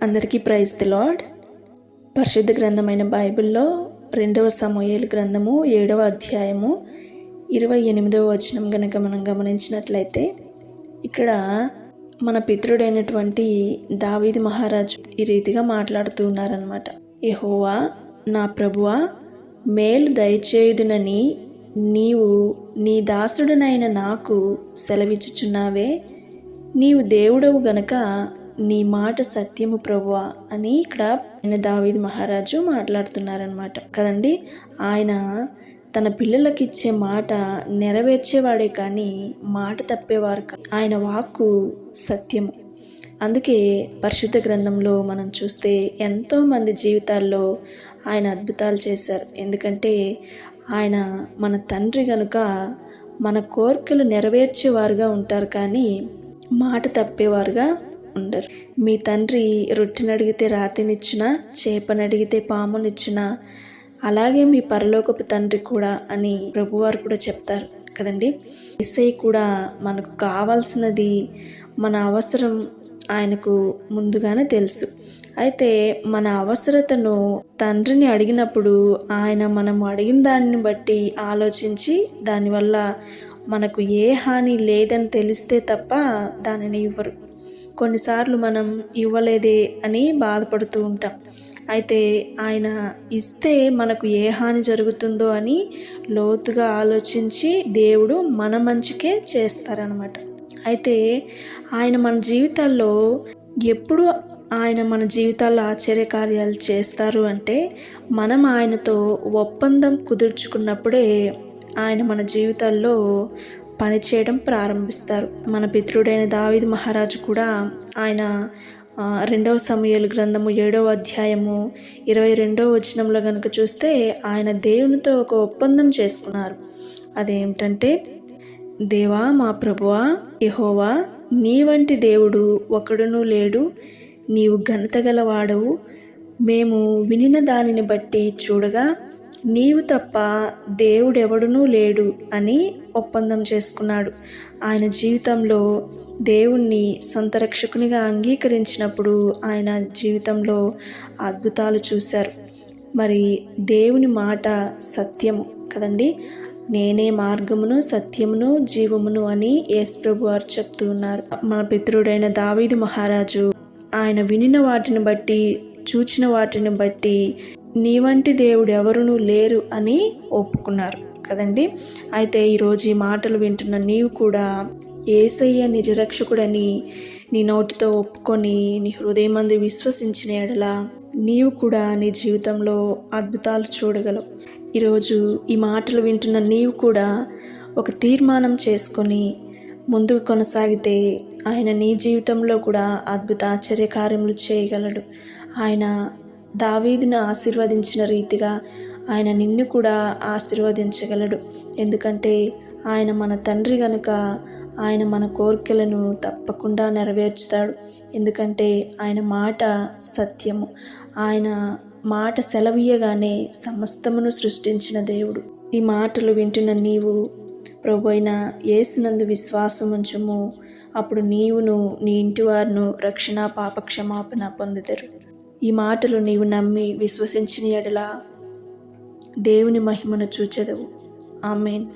అందరికీ praise the lord పరిశుద్ధ గ్రంథమైన బైబిల్లో రెండవ సమూహేలు గ్రంథము ఏడవ అధ్యాయము ఇరవై ఎనిమిదవ వచనం గనక మనం గమనించినట్లయితే ఇక్కడ మన పితృడైనటువంటి దావీదు మహారాజు ఈ రీతిగా మాట్లాడుతూ ఉన్నారనమాట ఎహోవా నా ప్రభువా మేలు దయచేయుదునని నీవు నీ దాసుడనైన నాకు సెలవిచ్చుచున్నావే. నీవు దేవుడవు గనక నీ మాట సత్యము ప్రభువా అని ఇక్కడ ఆయన దావీద్ మహారాజు మాట్లాడుతున్నారనమాట కదండి? ఆయన తన పిల్లలకి ఇచ్చే మాట నెరవేర్చేవాడే కానీ మాట తప్పేవారు ఆయన వాక్కు సత్యము. అందుకే పరిశుద్ధ గ్రంథంలో మనం చూస్తే ఎంతోమంది జీవితాల్లో ఆయన అద్భుతాలు చేశారు. ఎందుకంటే ఆయన మన తండ్రి కనుక మన కోరికలు నెరవేర్చేవారుగా ఉంటారు కానీ మాట తప్పేవారుగా ఉండరు. మీ తండ్రి రొట్టెని అడిగితే రాతినిచ్చునా చేపని అడిగితే పామునిచ్చునా? అలాగే మీ పరలోకపు తండ్రి కూడా అని ప్రభువారు కూడా చెప్తారు కదండి. ఇసై కూడా మనకు కావాల్సినది మన అవసరం ఆయనకు ముందుగానే తెలుసు. అయితే మన అవసరతను తండ్రిని అడిగినప్పుడు ఆయన మనం అడిగిన దానిని బట్టి ఆలోచించి దానివల్ల మనకు ఏ హాని లేదని తెలిస్తే తప్ప దానిని ఇవ్వరు. కొన్నిసార్లు మనం ఇవ్వలేదే అని బాధపడుతూ ఉంటాం. అయితే ఆయన ఇస్తే మనకు ఏ హాని జరుగుతుందో అని లోతుగా ఆలోచించి దేవుడు మన మంచికే చేస్తారనమాట అయితే ఆయన మన జీవితాల్లో ఎప్పుడు ఆయన మన జీవితాల్లో ఆశ్చర్య కార్యాలు చేస్తారు అంటే మనం ఆయనతో ఒప్పందం కుదుర్చుకున్నప్పుడే ఆయన మన జీవితాల్లో పనిచేయడం ప్రారంభిస్తారు. మన పితృడైన దావిద్ మహారాజు కూడా ఆయన రెండవ సమయాలు గ్రంథము ఏడవ అధ్యాయము ఇరవై రెండవ వచనంలో కనుక చూస్తే ఆయన దేవునితో ఒక ఒప్పందం చేసుకున్నారు. అదేమిటంటే దేవా మా ప్రభువా యహోవా నీ వంటి దేవుడు ఒకడును లేడు. నీవు ఘనత గలవాడవు. మేము వినిన దానిని బట్టి చూడగా నీవు తప్ప దేవుడెవడునూ లేడు అని ఒప్పందం చేసుకున్నాడు. ఆయన జీవితంలో దేవుణ్ణి సొంత రక్షకునిగా అంగీకరించినప్పుడు ఆయన జీవితంలో అద్భుతాలు చూశారు. మరి దేవుని మాట సత్యము కదండి? నేనే మార్గమును సత్యమును జీవమును అని యేసు వారు చెప్తూ ఉన్నారు. మన పితృడైన దావీదు మహారాజు ఆయన వినిన వాటిని బట్టి చూచిన వాటిని బట్టి నీ వంటి దేవుడు ఎవరునూ లేరు అని ఒప్పుకున్నారు కదండి. అయితే ఈరోజు ఈ మాటలు వింటున్న నీవు కూడా ఏసయ్య నిజరక్షకుడని నీ నోటితో ఒప్పుకొని నీ హృదయమందు విశ్వసించిన ఎడల నీవు కూడా నీ జీవితంలో అద్భుతాలు చూడగలవు. ఈరోజు ఈ మాటలు వింటున్న నీవు కూడా ఒక తీర్మానం చేసుకొని ముందుకు కొనసాగితే ఆయన నీ జీవితంలో కూడా అద్భుత ఆశ్చర్యకార్యములు చేయగలడు. ఆయన దావీదును ఆశీర్వదించిన రీతిగా ఆయన నిన్ను కూడా ఆశీర్వదించగలడు. ఎందుకంటే ఆయన మన తండ్రి గనుక ఆయన మన కోరికలను తప్పకుండా నెరవేర్చుతాడు. ఎందుకంటే ఆయన మాట సత్యము. ఆయన మాట సెలవీయగానే సమస్తమును సృష్టించిన దేవుడు. ఈ మాటలు వింటున్న నీవు ప్రభు అయిన యేసునందు విశ్వాసం ఉంచుము. అప్పుడు నీవును నీ ఇంటివారును రక్షణ పాపక్షమాపణ పొందుతారు ఈ మాటలు నీవు నమ్మి విశ్వసించిన ఎడల దేవుని మహిమను చూచెదవు. ఆమెన్.